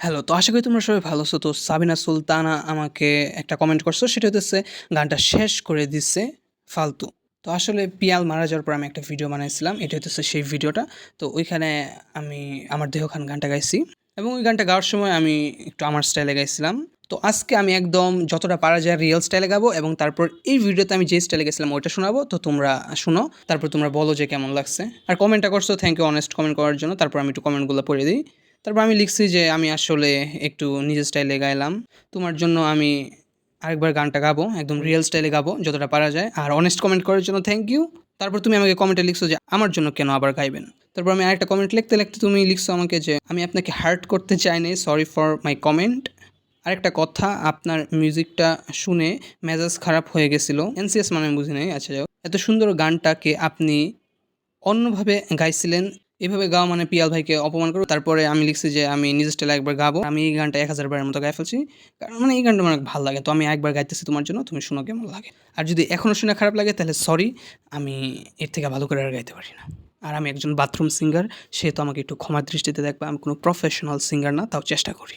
Hello, তো আশা করি তোমরা সবাই ভালো আছো। তো সাবিনা সুলতানা আমাকে একটা কমেন্ট করছ। সেটা হইতেছে গানটা শেষ করে দিচ্ছে ফালতু। তো আসলে পিয়াল মারা যাওয়ার পর আমি একটা ভিডিও বানাইছিলাম। এটা হইতেছে সেই ভিডিওটা। তো ওইখানে আমি আমার দেহখান গানটা গাইছি এবং ওই গানটা গাওয়ার সময় আমি একটু আমার স্টাইলে গাইছিলাম। তো আজকে আমি একদম যতটা পারা যায় রিয়েল স্টাইলে গাবো এবং তারপর এই ভিডিওতে আমি যে স্টাইলে গেছিলাম ওইটা শোনাবো। তো তোমরা শুনো। তারপর তোমরা বলো যে কেমন লাগছে। আর কমেন্টটা করছ থ্যাংক ইউ অনেস্ট কমেন্ট করার জন্য। তারপর আমি একটু কমেন্টগুলো পড়ে দিই। তারপর আমি লিখছি যে আমি আসলে একটু নিজের স্টাইলে গাইলাম। তোমার জন্য আমি আরেকবার গানটা গাবো। একদম রিয়েল স্টাইলে গাবো যতটা পারা যায়। আর অনেস্ট কমেন্ট করার জন্য থ্যাংক ইউ। তারপর তুমি আমাকে কমেন্টে লিখছো যে আমার জন্য কেন আবার গাইবেন। তারপর আমি আরেকটা কমেন্ট লিখতে, লিখতে তুমি লিখছো আমাকে যে আমি আপনাকে হার্ট করতে চাইনি। Sorry for my comment. আরেকটা কথা আপনার মিউজিকটা শুনে মেজাজ খারাপ হয়ে গেছিল। এনসিএস মানে বুঝি নাই। আচ্ছা হোক। এত সুন্দর গানটাকে আপনি অন্যভাবে গাইছিলেন। এভাবে গাওয়া মানে পিয়াল ভাইকে অপমান করো। তারপরে আমি লিখছি যে আমি নিজের স্টাইলে একবার গাবো। আমি এই গানটা ১০০০ বারের মতো গায়ে ফেলছি। কারণ মানে এই গানটা আমার ভালো লাগে। তো আমি একবার গাইতেছি তোমার জন্য। তুমি শুনো কেমন লাগে। আর যদি এখনও শুনে খারাপ লাগে, তাহলে সরি। আমি এর থেকে ভালো করে আর গাইতে পারি না। আর আমি একজন বাথরুম সিঙ্গার। সেহেতু আমাকে একটু ক্ষমার দৃষ্টিতে দেখবা। আমি কোনো প্রফেশনাল সিঙ্গার না। তাও চেষ্টা করি।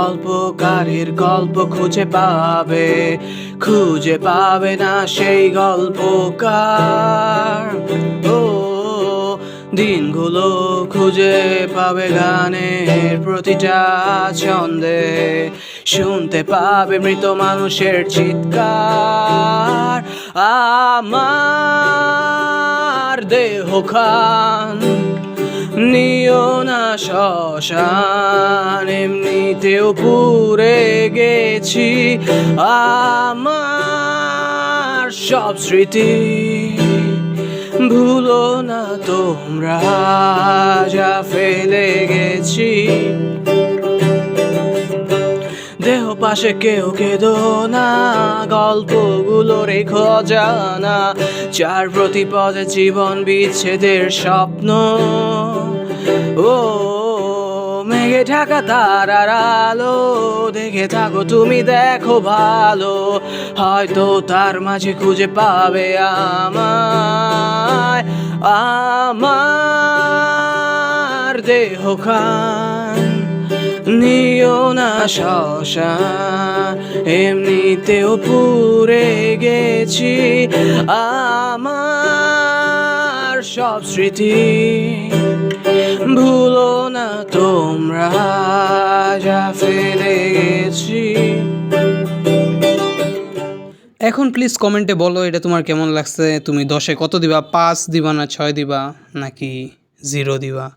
গল্পকারীর গল্প খুঁজে পাবে খুঁজে পাবে না সেই গল্পকার। ও, দিনগুলো খুঁজে পাবে গানের প্রতিটা ছন্দে, শুনতে পাবে মৃত মানুষের চিৎকার। আমার দেহ খান নিও না শ্মশান, এমনিতেও পুরে গেছি। আমার সব স্মৃতি ভুলো না তোমরা, যা ফেলে গেছি। দেহ পাশে কেউ কেদো না, গল্পগুলো রেখো জানা চার প্রতিপদে জীবন বিচ্ছেদের স্বপ্ন ও, মেঘে ঢাকা তারার আলো, দেখে থাকো তুমি দেখো ভালো, হয়তো তার মাঝে খুঁজে পাবে আমায়, আমার দেহ খান, নিও না শ্মশান এমনিতেও পুরে গেছি, আমার সব স্মৃতি। তোমরা যা ফেলে গেছি। এখন প্লিজ কমেন্টে বলো, এটা তোমার কেমন লাগছে? তুমি দশে কত দিবা? পাঁচ দিবা না ছয় দিবা? নাকি জিরো দিবা?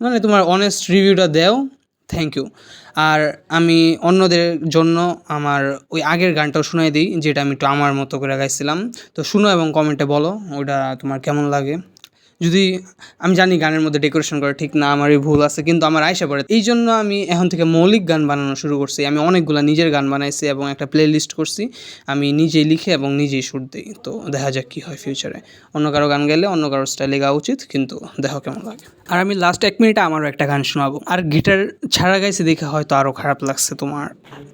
মানে তোমার অনেস্ট রিভিউটা দেও। থ্যাংক ইউ আর আমি অন্যদের জন্য আমার ওই আগের গানটাও শোনাই দিই, যেটা আমি একটু আমার মতো করে গাইছিলাম। তো শুনো এবং কমেন্টে বলো, ওটা তোমার কেমন লাগে? যদি আমি জানি গানের মধ্যে ডেকোরেশন করা ঠিক না, আমারই ভুল আছে, কিন্তু আমার আয়সা পড়ে। এই জন্য আমি এখন থেকে মৌলিক গান বানানো শুরু করছি। আমি অনেকগুলো নিজের গান বানাইছি এবং একটা প্লে লিস্ট করছি। আমি নিজেই লিখে এবং নিজেই সুর দিই। তো দেখা যাক কী হয় ফিউচারে অন্য কারও গান গেলে অন্য কারও স্টাইলে গাওয়া উচিত, কিন্তু দেখো কেমন লাগে। আর আমি লাস্ট এক মিনিটে আমারও একটা গান শোনাবো। আর গিটার ছাড়া গাইছে দেখে হয়তো আরও খারাপ লাগছে তোমার।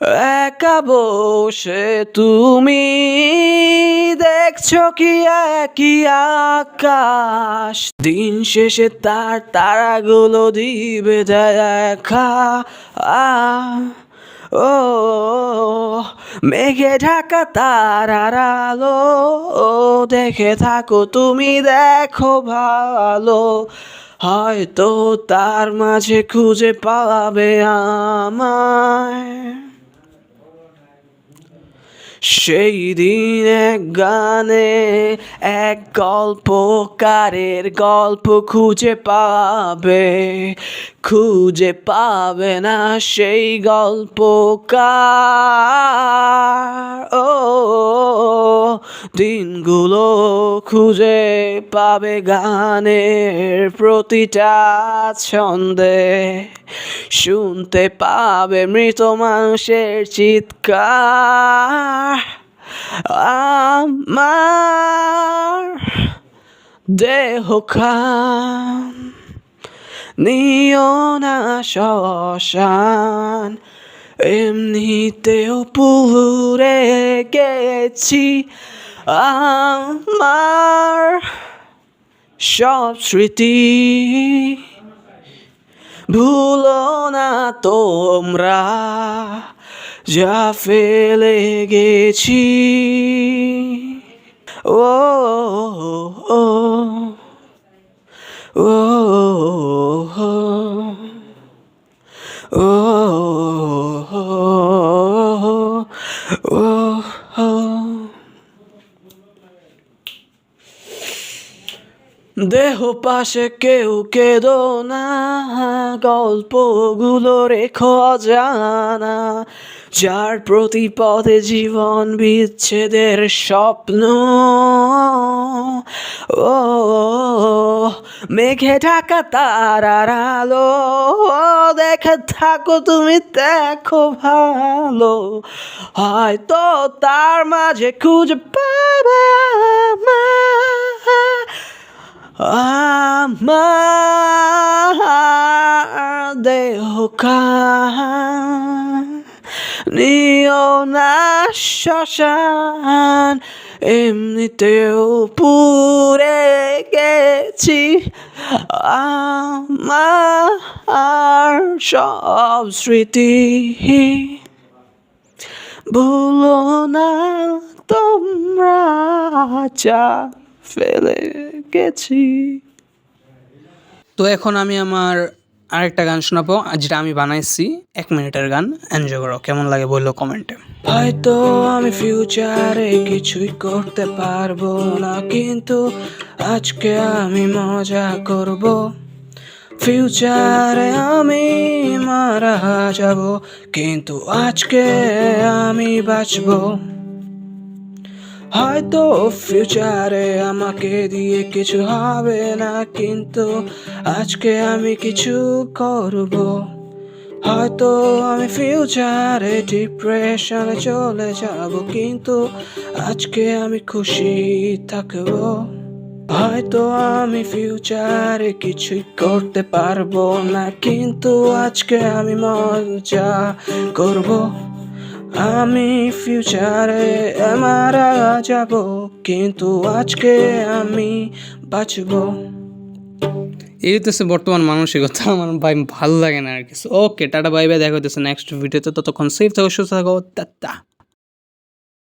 একা বসে তুমি দেখছ কি একই আকাশ? দিন শেষে তার তারাগুলো দিবে দেখা ও, মেঘে ঢাকা তারার আলো, দেখে থাকো তুমি দেখো ভালো। হয়তো তার মাঝে খুঁজে পাবে আমায়। সেই দিন এক গানে এক গল্পকারের গল্প খুঁজে পাবে। খুঁজে পাবে না সেই গল্পকার। ও, দিনগুলো খুঁজে পাবে গানের প্রতিটা ছন্দে। শুনতে পাবে মৃত মানুষের চিৎকার। আমার দেহ খান নিও না শ্মশান এমনিতেও পুরে গেছি। আমার সব স্মৃতি ভুলো না তোমরা, যা ফেলে গেছি। ও ও। ও দেহ পাশে কেউ কেদো না, গল্পগুলো রেখো জানা যার প্রতি পদে জীবন বিচ্ছেদের স্বপ্ন ও মেঘে ঢাকা তারার আলো, দেখে থাকো তুমি দেখো ভালো। হয়তো তার মাঝে খুঁজে পাবে আমার দেহ নিও না শ্মশান এমনিতেও পুরে গেছি। আমার সব স্মৃতি ভুলো না, তোমরা যা ফেলে গেছি। তো এখন আমি আমার আরেকটা গান শোনাবো, যেটা আমি বানাইছি, এক মিনিটের গান। এনজয় করো, কেমন লাগে বলল কমেন্টে। হয়তো আমি ফিউচারে কিছুই করতে পারব না, কিন্তু আজকে আমি মজা করব। ফিউচারে আমি মারা যাব, কিন্তু আজকে আমি বাঁচবো। হয়তো ফিউচারে আমাকে দিয়ে কিছু হবে না, কিন্তু আজকে আমি কিছু করব। হয়তো আমি ফিউচারে ডিপ্রেশনে চলে যাব, কিন্তু আজকে আমি খুশি থাকব। হয়তো আমি ফিউচারে কিছুই করতে পারব না, কিন্তু আজকে আমি মজা করব। আমি ফিউচারে মারা যাব, কিন্তু আজকে আমি বাঁচব। এই হতেছে বর্তমান মানসিকতা, আমার ভাই ভালো লাগে না আর কিছু। ওকে টাটা বাই বাই দেখা হতেছে নেক্সট ভিডিওতে ততক্ষণ সেফ থাকো, সুস্থ থাকো টাটা